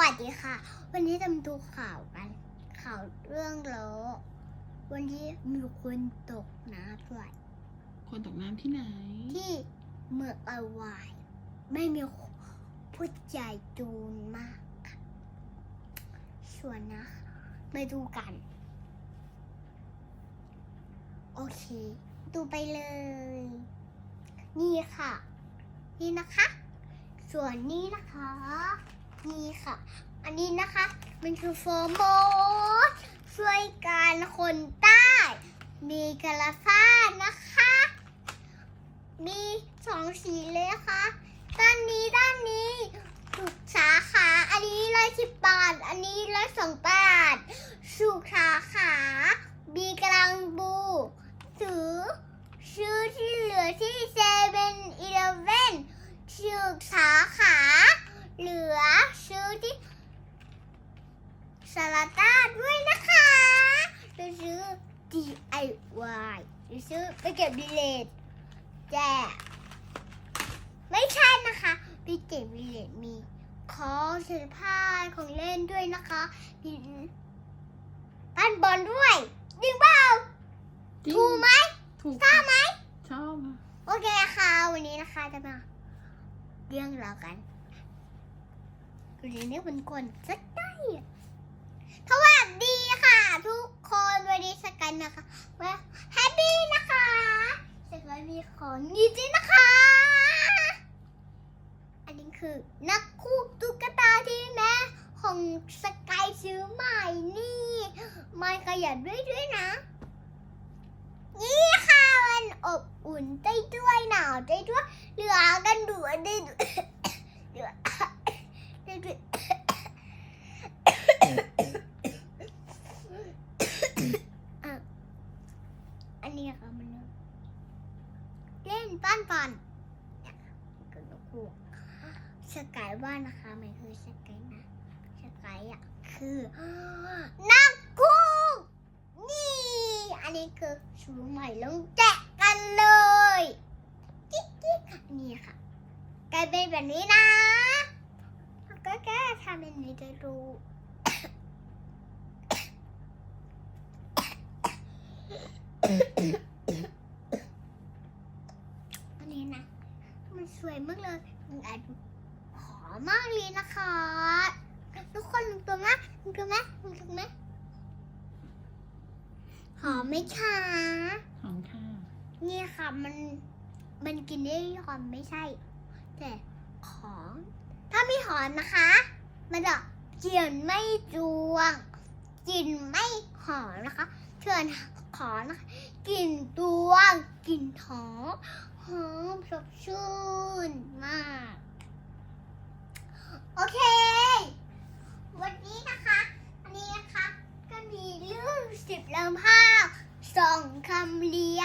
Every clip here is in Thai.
วัสดีค่ะ วันนี้จะมาดูข่าวกัน ข่าวเรื่องโลกวันนี้มีคนตกน้ำด้วยคนตกน้ำที่ไหน ที่เมืองอาวายไม่มีผู้ใหญ่จูนมากค่ะส่วนนะมาดูกัน โอเค ดูไปเลย นี่ค่ะ นี่นะคะ ส่วนนี้นะคะ นี่ค่ะ อันนี้นะคะ มันคือโฟมโมสช่วยการคนใต้ มีกระฟ้านะคะ มีสองสีเลยนะคะด้านนี้ด้านนี้สุกสาขา อันนี้ร้อยสิบบาท อันนี้ร้อยสองบาทสุกสาขาบีกำลังบูถือชื่อที่เหลือที่เซเว่นอีเลฟเว่นสุกสาขา เหลือชื่อที่ สลาต้าด้วยนะคะหรือซื้อ DIY หรือซื้อไปเก็บดีเลทแต่ไม่ใช่นะคะพี่เจวิเลตมีของเสื้อผ้าของเล่นด้วยนะคะมีปั้นบอลด้วยจริงเปล่าจริง ถูกไหมถูกทราบไหม ชอบอะโอเคค่ะ วันนี้นะคะจะมาเรื่องราวกันวันนี้เนี่ยมันก่อนสักได้อะ สวัสดีค่ะ ทุกคนวันนี้สกันนะคะว่าแฮปปี้นะคะสกันมีของดีจริงนะคะ อันนี้คือนักคู่ตุ๊กตาที่แม่ของสกายซื้อใหม่นี่ไม่ขยันด้วยด้วยนะ นี่ค่ะมันอบอุ่นได้ด้วยหนาวได้ด้วยเหลือกันดูได้ด้วย เหลือได้ด้วย อะอันนี้ค่ะมันเล่นปั้นปันก็นกูสกายว่านะคะมันคือสกายนะสกายอะคือนักกูนี่ อันนี้คือชูใหม่ลงแจกกันเลยกิ๊กกิ๊กนี่ค่ะกลายเป็นแบบนี้นะก็แค่ทำแบบนี้จะรู้ อันนี้นะ มันสวยมากเลยมันอาจดูหอมมากเลยนะคะ ทุกคนลงตัวไหมลงตัวไหมลงตัวไหมหอมไหมคะหอมค่ะ นี่ค่ะมันมันกินได้หอมไม่ใช่ แต่ของ ถ้าไม่หอมนะคะ มันจะกลิ่นไม่จวงกลิ่นไม่หอมนะคะเชิญ ขอนะกลิ่นตัวกลิ่นหอมหอมสดชื่นมาก โอเค วันนี้นะคะอันนี้นะคะ ก็มีเรื่องสิบเริ่มภาพสองคำเรีย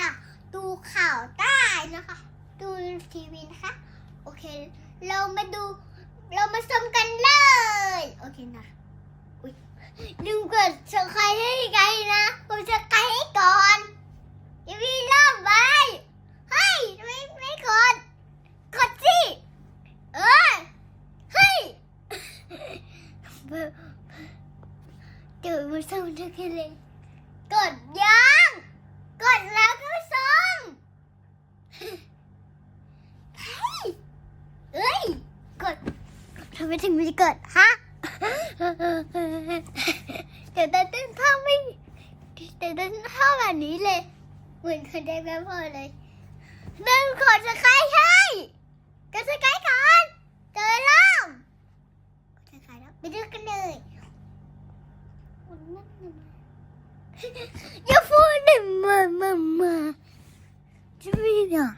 ดูข่าวใต้นะคะ ดูทีวีนะคะ โอเค เรามาดู เรามาชมกันเลย โอเคนะ อุ้ย ลืมกดสไครให้ไกลนะกดสไครให้ก่อนอย่ามีเริ่มไว้เฮ้ยไม่ไม่กด กดสิ เออเฮ้ยเดี๋ยวมาส่งเธอกันเลยกดยังกดแล้วก็ส่งเฮ้ยเอ้ยกดทำไมถึงไม่กดฮะ เดี๋ยวแต่เต้นท่าไม่เดี๋ยวเต้นท่าแบบนี้เลย เห มือนคนได้แม่พ่อเลยเดินขอจะใครให้ก็จะใครก่อนเจอแล้วจะใครแล้วไปดูกันเลยอย่าพูดหนึ่งมามามาจะไม่อยาก